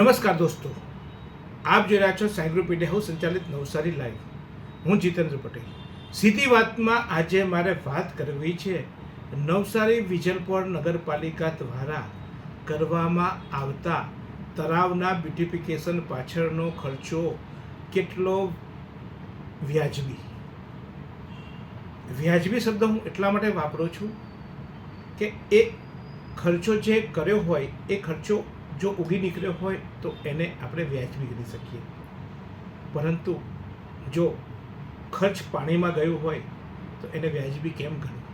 નમસ્કાર દોસ્તો. આપ જોઈ રહ્યા છો સાયગ્રુપ હું સંચાલિત નવસારી લાઈવ. હું જીતેન્દ્ર પટેલ. સીધી વાતમાં આજે મારે વાત કરવી છે નવસારી વિજલપોર નગરપાલિકા દ્વારા કરવામાં આવતા તળાવના બ્યુટિફિકેશન પાછળનો ખર્ચો કેટલો વ્યાજબી? વ્યાજબી શબ્દ હું એટલા માટે વાપરું છું કે એ ખર્ચો જે કર્યો હોય એ ખર્ચો જો ઉગી નીકળ્યો હોય તો એને આપણે વ્યાજબી કરી શકીએ. પરંતુ જો ખર્ચ પાણીમાં ગયું હોય તો એને વ્યાજબી કેમ ગણવું?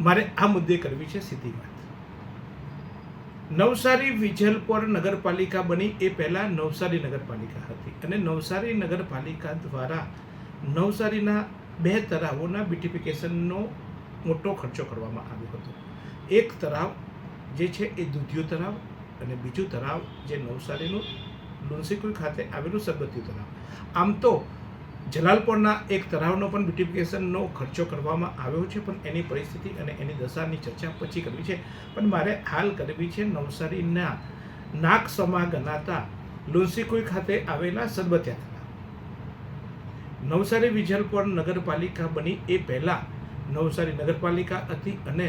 મારે આ મુદ્દે કરવી છે સીધી વાત. નવસારી વિજલપોર નગરપાલિકા બની એ પહેલાં નવસારી નગરપાલિકા હતી અને નવસારી નગરપાલિકા દ્વારા નવસારીના બે તળાવોના બ્યુટિફિકેશનનો મોટો ખર્ચો કરવામાં આવ્યો હતો. એક તળાવ જે છે એ દૂધિયો તળાવ અને બીજું તળાવ જે નવસારીનું લુન્સીકુઈ ખાતે આવેલું સરબતી તળાવ. આમ તો જલાલપોરના એક તળાવનો પણ બ્યુટિફિકેશનનો ખર્ચો કરવામાં આવ્યો છે, પણ એની પરિસ્થિતિ અને એની દશાની ચર્ચા પછી કરવી છે. પણ મારે હાલ કરવી છે નવસારીના નાક સમા ગણાતા લુન્સીકુઈ ખાતે આવેલા સરબતિયા તળાવ. નવસારી વિજલપોર નગરપાલિકા બની એ પહેલાં નવસારી નગરપાલિકા હતી અને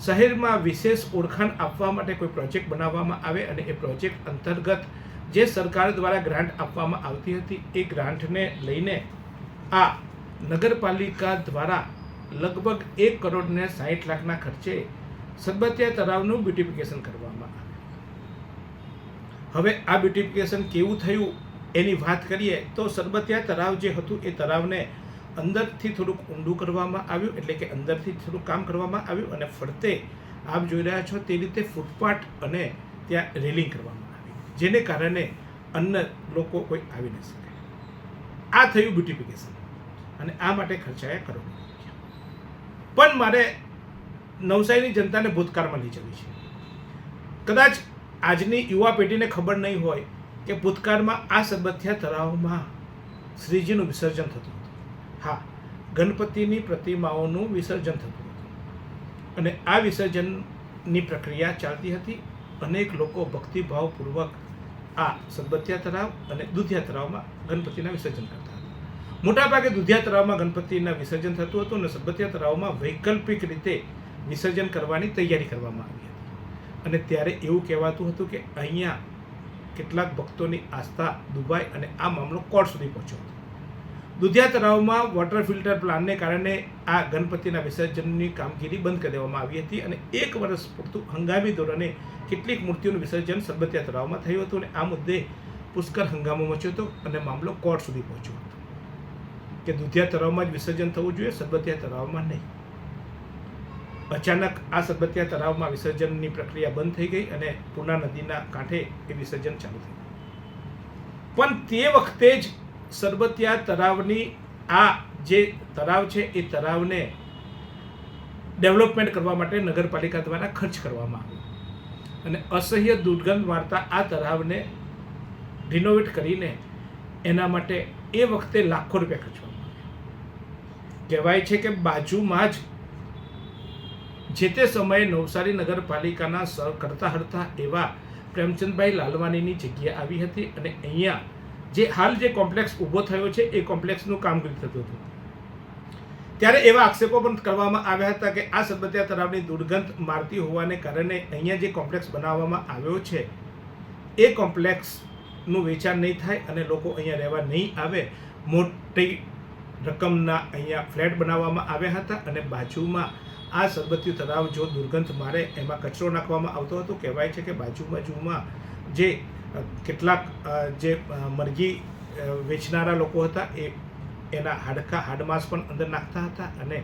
શહેરમાં વિશેષ ઓળખાણ આપવા માટે કોઈ પ્રોજેક્ટ બનાવવામાં આવે અને એ પ્રોજેક્ટ અંતર્ગત જે સરકાર દ્વારા ગ્રાન્ટ આપવામાં આવતી હતી, એ ગ્રાન્ટને લઈને આ નગરપાલિકા દ્વારા લગભગ એક કરોડને સાહીઠ લાખના ખર્ચે સદબતિયા તળાવનું બ્યુટિફિકેશન કરવામાં આવે. હવે આ બ્યુટિફિકેશન કેવું થયું એની વાત કરીએ તો સરબતિયા તળાવ જે હતું, એ તળાવને અંદરથી થોડુંક ઊંડું કરવામાં આવ્યું, એટલે કે અંદરથી થોડુંક કામ કરવામાં આવ્યું અને ફરતે આપ જોઈ રહ્યા છો તે રીતે ફૂટપાથ અને ત્યાં રેલિંગ કરવામાં આવી, જેને કારણે અન્ય લોકો કોઈ આવી ન શકે. આ થયું બ્યુટિફિકેશન અને આ માટે ખર્ચાયા કરોડો પણ મારે નવસારીની જનતાને ભૂતકાળમાં લઈ જવી છે. કદાચ આજની યુવા પેઢીને ખબર નહીં હોય કે ભૂતકાળમાં આ સબથિયા તળાવમાં શ્રીજીનું વિસર્જન થતું હા, ગણપતિની પ્રતિમાઓનું વિસર્જન થતું હતું. અને આ વિસર્જનની પ્રક્રિયા ચાલતી હતી. અનેક લોકો ભક્તિભાવપૂર્વક આ સદબત્યા તળાવ અને દુધિયા તળાવમાં ગણપતિના વિસર્જન કરતા હતા. મોટાભાગે દુધિયા તળાવમાં ગણપતિના વિસર્જન થતું હતું અને સદબત્યા તળાવમાં વૈકલ્પિક રીતે વિસર્જન કરવાની તૈયારી કરવામાં આવી હતી. અને ત્યારે એવું કહેવાતું હતું કે અહીંયા કેટલાક ભક્તોની આસ્થા દુભાઈ અને આ મામલો કોર્ટ સુધી પહોંચ્યો હતો. દુધિયા તળાવમાં વોટર ફિલ્ટર પ્લાનને કારણે આ ગણપતિના વિસર્જનની કામગીરી બંધ કરી દેવામાં આવી હતી અને એક વર્ષ પૂરતું હંગામી ધોરણે કેટલીક મૂર્તિઓનું વિસર્જન સરબતિયા તળાવમાં થયું હતું અને આ મુદ્દે પુષ્કળ હંગામો મચ્યો હતો અને મામલો કોર્ટ સુધી પહોંચ્યો હતો. કે દુધિયા તળાવમાં જ વિસર્જન થવું જોઈએ સરબતિયા તળાવમાં નહીં. અચાનક આ સરબતિયા તળાવમાં વિસર્જનની પ્રક્રિયા બંધ થઈ ગઈ અને પૂર્ણા નદીના કાંઠે એ વિસર્જન ચાલુ થયું. પણ તે વખતે જ સરબતિયા તળાવની આ જે તળાવ છે, એ તળાવને ડેવલપમેન્ટ કરવા માટે નગરપાલિકા દ્વારા ખર્ચ કરવામાં આવ્યો. અને અસહ્ય દુર્ગંધ વાર્તા આ તળાવને રિનોવેટ કરીને એના માટે એ વખતે લાખો રૂપિયા ખર્ચવામાં આવ્યા. કહેવાય છે કે બાજુમાં જ જે તે સમયે નવસારી નગરપાલિકાના સર કરતા હરતા એવા પ્રેમચંદભાઈ લાલવાનીની જગ્યા આવી હતી અને અહીંયા જે હાલ જે કોમ્પ્લેક્સ ઊભો થયો છે, એ કોમ્પ્લેક્સનું કામગીરી થતું હતું. ત્યારે એવા આક્ષેપો પણ કરવામાં આવ્યા હતા કે આ સરબતિયા તળાવની દુર્ગંધ મારતી હોવાને કારણે અહીંયા જે કોમ્પ્લેક્સ બનાવવામાં આવ્યો છે, એ કોમ્પ્લેક્સનું વેચાણ નહીં થાય અને લોકો અહીંયા રહેવા નહીં આવે. મોટી રકમના અહીંયા ફ્લેટ બનાવવામાં આવ્યા હતા અને બાજુમાં આ સરબતિયું તળાવ જો દુર્ગંધ મારે, એમાં કચરો નાખવામાં આવતો હતો, કહેવાય છે કે બાજુ બાજુમાં જે કેટલાક જે મરઘી વેચનારા લોકો હતા, એ એના હાડકા, હાડમાસ પણ અંદર નાખતા હતા અને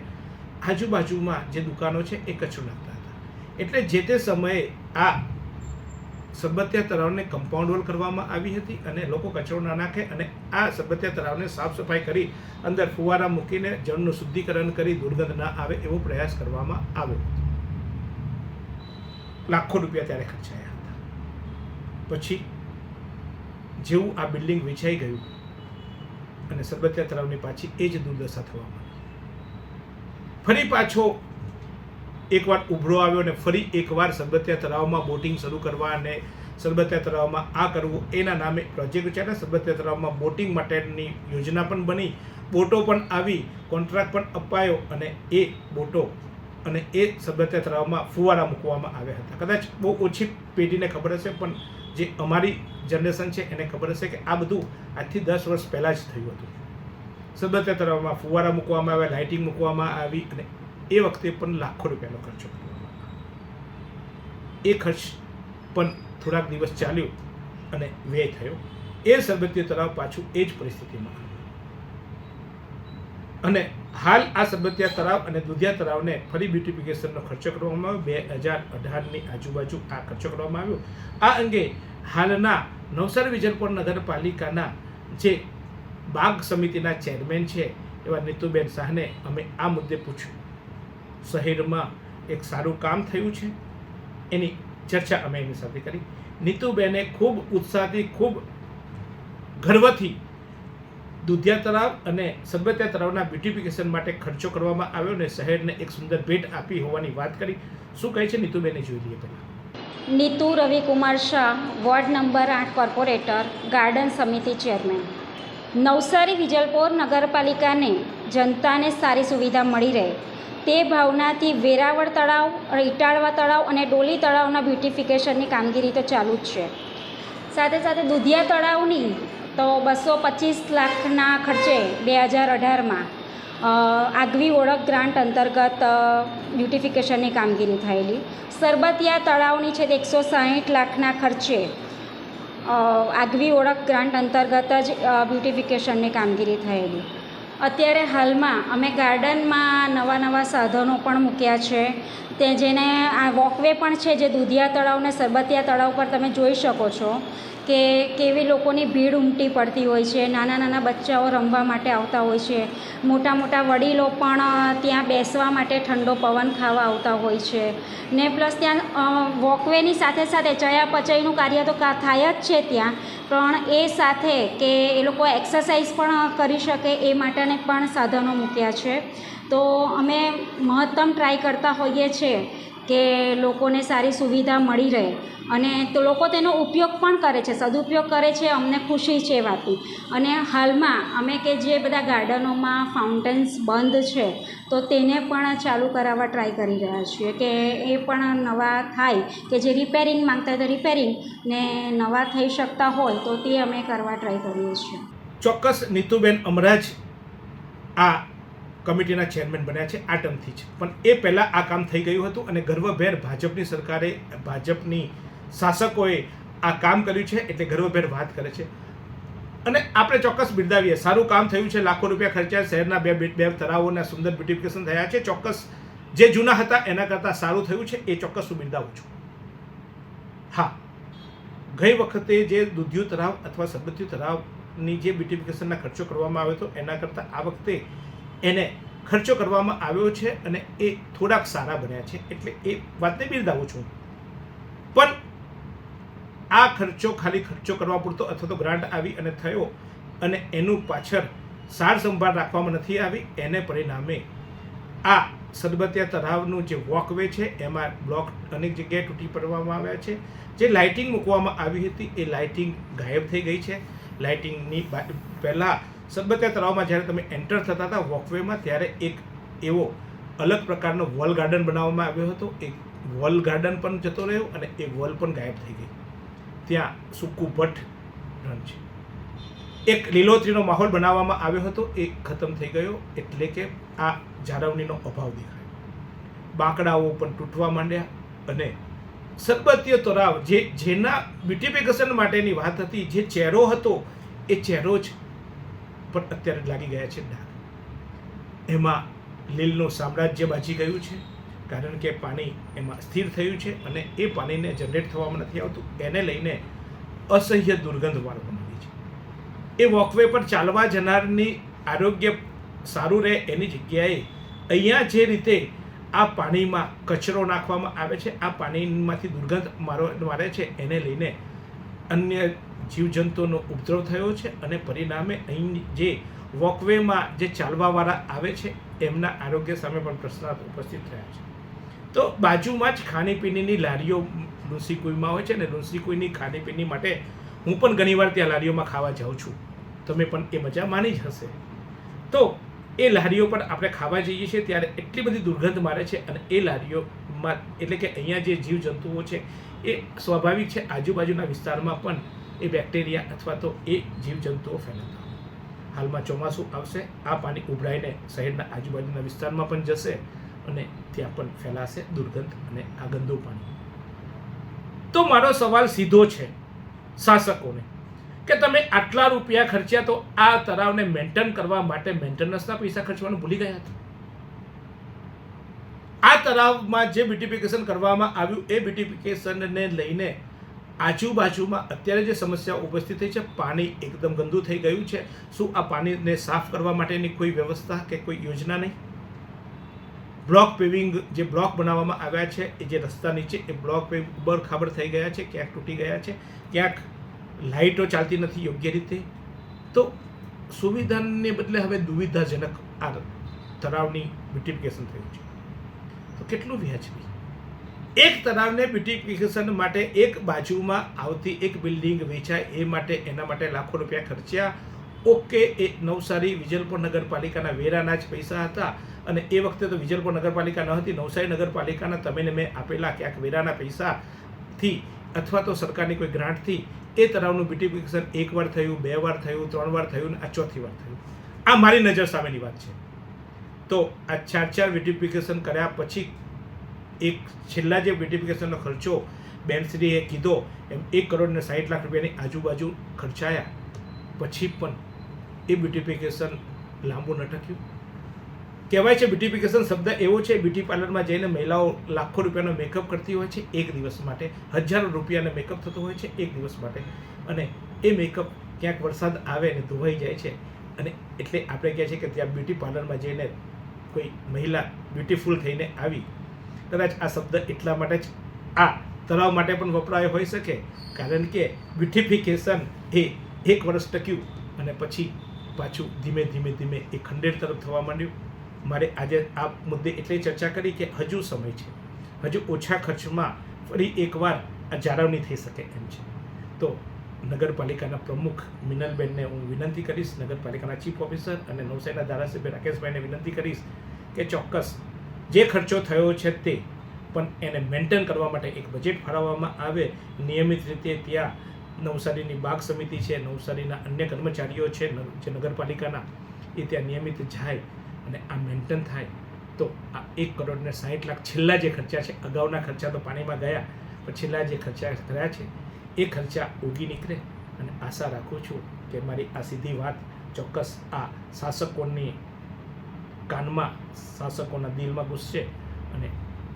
આજુબાજુમાં જે દુકાનો છે, એ કચરો નાખતા હતા. એટલે જે તે સમયે આ સબત્યા તળાવને કમ્પાઉન્ડ વોલ કરવામાં આવી હતી અને લોકો કચરો ના નાખે અને આ સબત્યા તળાવને સાફ સફાઈ કરી અંદર ફુવારા મૂકીને જળનું શુદ્ધિકરણ કરી દુર્ગંધ ના આવે એવો પ્રયાસ કરવામાં આવ્યો લાખો રૂપિયા ત્યારે ખર્ચાયા હતા. પછી જેવું આ બિલ્ડિંગ વેચાઈ ગયું અને સરબતિયા તળાવની પાછી એ જ દુર્દશા થવા માંડી. ફરી પાછો એકવાર ઉભરો આવ્યો અને ફરી એકવાર સરબતિયા તળાવમાં બોટિંગ શરૂ કરવા અને સરબતિયા તળાવમાં આ કરવું એના નામે પ્રોજેક્ટ છે અને સરબતિયા તળાવમાં બોટિંગ માટેની યોજના પણ બની. બોટો પણ આવી, કોન્ટ્રાક્ટ પણ અપાયો અને એ બોટો અને એ સરબતિયા તળાવમાં ફુવારા મૂકવામાં આવ્યા હતા. કદાચ બહુ ઓછી પેઢીને ખબર હશે, પણ જે અમારી જનરેશન છે, એને ખબર હશે કે આ બધું આજથી દસ વર્ષ પહેલાં જ થયું હતું. સરબતિયા તળાવમાં ફુવારા મૂકવામાં આવ્યા, લાઇટિંગ મૂકવામાં આવી અને એ વખતે પણ લાખો રૂપિયાનો ખર્ચો એ ખર્ચ પણ થોડાક દિવસ ચાલ્યો અને વ્યય થયો. એ સરબતીય તળાવ પાછું એ જ પરિસ્થિતિમાં અને હાલ આ સબતિયા તળાવ અને દુધિયા તળાવને ફરી બ્યુટિફિકેશનનો ખર્ચો કરવામાં આવ્યો. બે હજાર અઢારની આજુબાજુ આ ખર્ચો કરવામાં આવ્યો. આ અંગે હાલના નવસારી વિજલપુર નગરપાલિકાના જે બાગ સમિતિના ચેરમેન છે એવા નીતુબેન શાહને અમે આ મુદ્દે પૂછ્યું. શહેરમાં એક સારું કામ થયું છે. એની ચર્ચા અમે એની સાથે કરી. નીતુબેને ખૂબ ઉત્સાહથી, ખૂબ ગર્વથી દુધિયા તળાવ અને સરબતિયા તળાવના બ્યુટિફિકેશન માટે ખર્ચો કરવામાં આવ્યો અને શહેરને એક સુંદર ભેટ આપી હોવાની વાત કરી. શું કહે છે નીતુબેને જોઈ લઈએ પહેલાં. નીતુ રવિકુમાર શાહ, વોર્ડ નંબર આઠ કોર્પોરેટર, ગાર્ડન સમિતિ ચેરમેન. નવસારી વિજલપોર નગરપાલિકાને જનતાને સારી સુવિધા મળી રહે. તે ભાવનાથી વેરાવળ તળાવ ઇટાળવા તળાવ અને ડોલી તળાવના બ્યુટિફિકેશનની કામગીરી તો ચાલુ જ છે. સાથે સાથે દુધિયા તળાવની તો બસો પચીસ લાખના ખર્ચે બે હજાર અઢારમાં આગવી ઓળખ ગ્રાન્ટ અંતર્ગત બ્યુટિફિકેશનની કામગીરી થયેલી. સરબતિયા તળાવની છે તે એકસો સાહીઠ લાખના ખર્ચે આગવી ઓળખ ગ્રાન્ટ અંતર્ગત જ બ્યુટિફિકેશનની કામગીરી થયેલી. અત્યારે હાલમાં અમે ગાર્ડનમાં નવા નવા સાધનો પણ મૂક્યા છે. તે જેને આ વોકવે પણ છે, જે દુધિયા તળાવ અને સરબતિયા તળાવ પર તમે જોઈ શકો છો. કે કેવી લોકોની ભીડ ઉમટી પડતી હોય છે, નાના નાના બચ્ચાઓ રમવા માટે આવતા હોય છે, મોટા મોટા વડીલો પણ ત્યાં બેસવા માટે ઠંડો પવન ખાવા આવતા હોય છે. ને પ્લસ ત્યાં વોકવેની સાથે સાથે ચયાપચયનું કાર્ય તો થાય જ છે ત્યાં, પણ એ સાથે કે એ લોકો એક્સરસાઇઝ પણ કરી શકે એ માટેને પણ સાધનો મૂક્યા છે. તો અમે મહત્તમ ટ્રાય કરતા હોઈએ છીએ કે લોકોને સારી સુવિધા મળી રહે. અને તો લોકો તેનો ઉપયોગ પણ કરે છે, સદુપયોગ કરે છે, અમને ખુશી છે એ અને હાલમાં અમે કે જે બધા ગાર્ડનોમાં ફાઉન્ટેન્સ બંધ છે, તો તેને પણ ચાલુ કરાવવા ટ્રાય કરી રહ્યા છીએ કે એ પણ નવા થાય, કે જે રિપેરિંગ માંગતા હોય તો રિપેરિંગ ને નવા થઈ શકતા હોય તો તે અમે કરવા ટ્રાય કરીએ છીએ. ચોક્કસ નીતુબેન અમરાજ આ કમિટીના ચેરમેન બન્યા છે આ જ. પણ એ પહેલાં આ કામ થઈ ગયું હતું અને ગર્વભેર ભાજપની સરકારે, ભાજપની શાસકોએ આ કામ કર્યું છે એટલે ગર્વભેર વાત કરે છે. અને આપણે ચોક્કસ બિરદાવીએ. સારું કામ થયું છે, લાખો રૂપિયા ખર્ચ્યા, શહેરના બે બે તળાવોના સુંદર બ્યુટિફિકેશન થયા છે. ચોક્કસ જે જૂના હતા, એના કરતાં સારું થયું છે, એ ચોક્કસ હું બિરદાવું છું. હા. ગઈ વખતે જે દુધિયું તળાવ અથવા સરબતિયું તળાવની જે બ્યુટિફિકેશનના ખર્ચો કરવામાં આવ્યો હતો, એના કરતાં આ વખતે એને ખર્ચો કરવામાં આવ્યો છે અને એ થોડાક સારા બન્યા છે. એટલે એ વાતને બિરદાવું છું. પણ આ ખર્ચો ખાલી ખર્ચો કરવા પૂરતો અથવા તો ગ્રાન્ટ આવી અને થયો અને એનું પાછળ સાર સંભાળ રાખવામાં નથી આવી, એને પરિણામે આ સદબતિયા તળાવનું જે વોકવે છે, એમાં બ્લોક અનેક જગ્યાએ તૂટી પડવામાં આવ્યા છે. જે લાઇટિંગ મૂકવામાં આવી હતી, એ લાઇટિંગ ગાયબ થઈ ગઈ છે. લાઇટિંગની પહેલાં સરબતિયા તળાવમાં જ્યારે તમે એન્ટર થતા હતા વોકવેમાં ત્યારે એક એવો અલગ પ્રકારનો વોલ ગાર્ડન બનાવવામાં આવ્યો હતો. એક વોલ ગાર્ડન પણ જતો રહ્યો અને એ વોલ પણ ગાયબ થઈ ગઈ. ત્યાં સૂકું ભટ્ટ રણ છે. એક લીલોતરીનો માહોલ બનાવવામાં આવ્યો હતો. એ ખતમ થઈ ગયો એટલે કે આ જાળવણીનો અભાવ દેખાયો. બાંકડાઓ પણ તૂટવા માંડ્યા અને સરબતીય તળાવ જે, જેના બ્યુટિફિકેશન માટેની વાત હતી, જે ચહેરો હતો, એ ચહેરો જ પણ અત્યારે લાગી ગયા છે ડાઘ. એમાં લીલનું સામ્રાજ્ય બાજી ગયું છે, કારણ કે પાણી એમાં સ્થિર થયું છે અને એ પાણીને જનરેટ થવામાં નથી આવતું. એને લઈને અસહ્ય દુર્ગંધ વાળવા માંડી છે. એ વોકવે પર ચાલવા જનારની આરોગ્ય સારું રહે એની જગ્યાએ અહીંયા જે રીતે આ પાણીમાં કચરો નાખવામાં આવે છે, આ પાણીમાંથી દુર્ગંધ મારો મારે છે, એને લઈને અન્ય જીવજંતુનો ઉપદ્રવ થયો છે અને પરિણામે અહીં જે વોકવેમાં જે ચાલવાવાળા આવે છે, એમના આરોગ્ય સામે પણ પ્રશ્ન ઉપસ્થિત થયા છે. તો બાજુમાં જ ખાણીપીણીની લારીઓ લુન્સી કુઈમાં હોય છે ને લુન્સી કુઈની ખાણીપીણી માટે હું પણ ઘણીવાર ત્યાં લારીઓમાં ખાવા જાઉં છું. તમે પણ એ મજા માની જ હશે. તો એ લારીઓ પર આપણે ખાવા જઈએ છીએ ત્યારે એટલી બધી દુર્ગંધ મારે છે અને એ લારીઓમાં એટલે કે અહીંયા જે જીવજંતુઓ છે એ સ્વાભાવિક છે, આજુબાજુના વિસ્તારમાં પણ એ બેક્ટેરિયા અથવા તો એ જીવજંતુઓ ફેલાતા હોય. હાલમાં ચોમાસું આવશે, આ પાણી ઉભરાઈને શહેરના આજુબાજુના વિસ્તારમાં પણ જશે અને ત્યાં પણ ફેલાશે દુર્ગંધ અને આ ગંદુ પાણી. તો મારો સવાલ સીધો છે શાસકોને કે તમે આટલા રૂપિયા ખર્ચ્યા તો આ તળાવને મેન્ટેન કરવા માટે મેન્ટેનન્સના પૈસા ખર્ચવાનું ભૂલી ગયા હતા? આ તળાવમાં જે બ્યુટિફિકેશન કરવામાં આવ્યું, એ બ્યુટિફિકેશનને લઈને આજુબાજુમાં અત્યારે જે સમસ્યા ઉપસ્થિત થઈ છે, પાણી એકદમ ગંદુ થઈ ગયું છે. શું આ પાણીને સાફ કરવા માટેની કોઈ વ્યવસ્થા કે કોઈ યોજના નહીં? બ્લોક પેવિંગ જે બ્લોક બનાવવામાં આવ્યા છે, એ જે રસ્તા નીચે, એ બ્લોક પેવિંગ ઉબડ થઈ ગયા છે, ક્યાંક તૂટી ગયા છે, ક્યાંક લાઇટો ચાલતી નથી યોગ્ય રીતે. તો સુવિધાને બદલે હવે દુવિધાજનક આ તળાવની બ્યુટિફિકેશન થયું છે. તો કેટલું વ્યાજબી? એક તળાવને બ્યુટિફિકેશન માટે એક બાજુમાં આવતી એક બિલ્ડિંગ વેચાય એ માટે એના માટે લાખો રૂપિયા ખર્ચ્યા. ઓકે, એ નવસારી વિજલપુર નગરપાલિકાના વેરાના જ પૈસા હતા અને એ વખતે તો વિજલપુર નગરપાલિકા ન હતી, નવસારી નગરપાલિકાના તમે મેં આપેલા ક્યાંક વેરાના પૈસાથી અથવા તો સરકારની કોઈ ગ્રાન્ટથી એ તળાવનું બ્યુટિફિકેશન એક વાર થયું, બે વાર થયું, ત્રણ વાર થયું ને આ ચોથી વાર થયું. આ મારી નજર સામેની વાત છે. તો આ ચાર ચાર બ્યુટિફિકેશન કર્યા પછી એક છેલ્લા જે બ્યુટિફિકેશનનો ખર્ચો બેનશ્રીએ કીધો, એમ એક કરોડ ને સાઠ લાખ રૂપિયાની આજુબાજુ ખર્ચાયા. પછી પણ એ બ્યુટિફિકેશન લાંબુ ન ટક્યું. કહેવાય છે બ્યુટિફિકેશન શબ્દ એવો છે બ્યુટી પાર્લરમાં જઈને મહિલાઓ લાખો રૂપિયાનો મેકઅપ કરતી હોય છે, એક દિવસ માટે. હજારો રૂપિયાનો મેકઅપ થતો હોય છે, એક દિવસ માટે. અને એ મેકઅપ ક્યાંક વરસાદ આવે ને ધોવાઈ જાય છે. અને એટલે આપણે કહે છે કે ત્યાં બ્યુટી પાર્લરમાં જઈને કોઈ મહિલા બ્યુટીફુલ થઈને આવી કદાચ આ શબ્દ એટલા માટે જ આ તળાવ માટે પણ વપરાયો હોઈ શકે, કારણ કે બ્યુટિફિકેશન એ એક વર્ષ ટક્યું અને પછી પાછું ધીમે ધીમે ધીમે એ ખંડેર તરફ થવા માંડ્યું. મારે આજે આ મુદ્દે એટલે ચર્ચા કરી કે હજુ સમય છે. હજુ ઓછા ખર્ચમાં ફરી એકવાર આ જાળવણી થઈ શકે એમ છે. તો નગરપાલિકાના પ્રમુખ મિનલબેનને હું વિનંતી કરીશ, નગરપાલિકાના ચીફ ઓફિસર અને નૌસેના ધારાસભ્ય રાકેશભાઈને વિનંતી કરીશ કે ચોક્કસ જે ખર્ચો થયો છે તે પણ એને મેન્ટેન કરવા માટે એક બજેટ ફાળવવામાં આવે. નિયમિત રીતે ત્યાં નવસારીની બાગ સમિતિ છે, નવસારીના અન્ય કર્મચારીઓ છે જે નગરપાલિકાના, એ ત્યાં નિયમિત જાય અને આ મેન્ટેન થાય. તો આ એક કરોડ ને સાઠ લાખ છેલ્લા જે ખર્ચા છે, અગાઉના ખર્ચા તો પાણીમાં ગયા, પણ છેલ્લા જે ખર્ચા કર્યા છે, એ ખર્ચા ઉગી નીકળે. અને આશા રાખું છું કે મારી આ સીધી વાત ચોક્કસ આ શાસકોની કાનમાં શાસકોના દિલમાં ઘૂસશે અને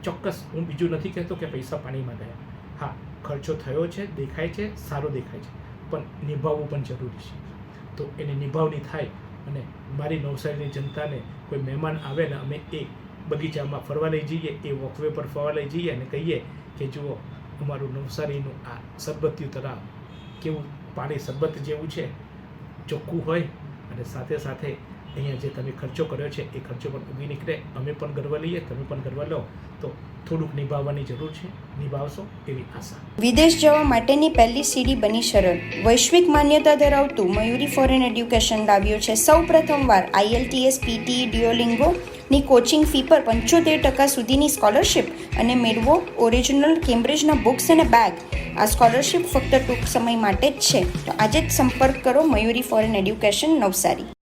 ચોક્કસ હું બીજું નથી કહેતો કે પૈસા પાણીમાં ગયા હા, ખર્ચો થયો છે, દેખાય છે, સારો દેખાય છે, પણ નિભાવવું પણ જરૂરી છે. તો એની નિભાવણી થાય અને મારી નવસારીની જનતાને કોઈ મહેમાન આવે ને અમે એ બગીચામાં ફરવા લઈ જઈએ, એ વોકવે પર ફરવા લઈ જઈએ અને કહીએ કે જુઓ, અમારું નવસારીનું આ સરબત્યું તળાવ કેવું પાણી સરબત જેવું છે, ચોખ્ખું હોય અને સાથે સાથે અહીંયા જે તમે ખર્ચો કર્યો છે, એ ખર્ચો પણ ઉગી નીકળે. અમે પણ ગર્વ લઈએ, તમે પણ ગર્વ લો. તો થોડુંક નિભાવવાની જરૂર છે. નિભાવશો એવી આશા. વિદેશ જવા માટેની પહેલી સીડી બની સરળ. વૈશ્વિક માન્યતા ધરાવતું મયુરી ફોરેન એડ્યુકેશન લાવ્યું છે. સૌ પ્રથમવાર આઈએલટીએસ પીટી ડિયોલિંગોની કોચિંગ ફી પર પંચોતેર ટકા સુધીની સ્કોલરશિપ અને મેળવો ઓરિજિનલ કેમ્બ્રિજના બુક્સ અને બેગ આ સ્કોલરશિપ ફક્ત ટૂંક સમય માટે જ છે. તો આજે જ સંપર્ક કરો મયુરી ફોરેન એડ્યુકેશન નવસારી.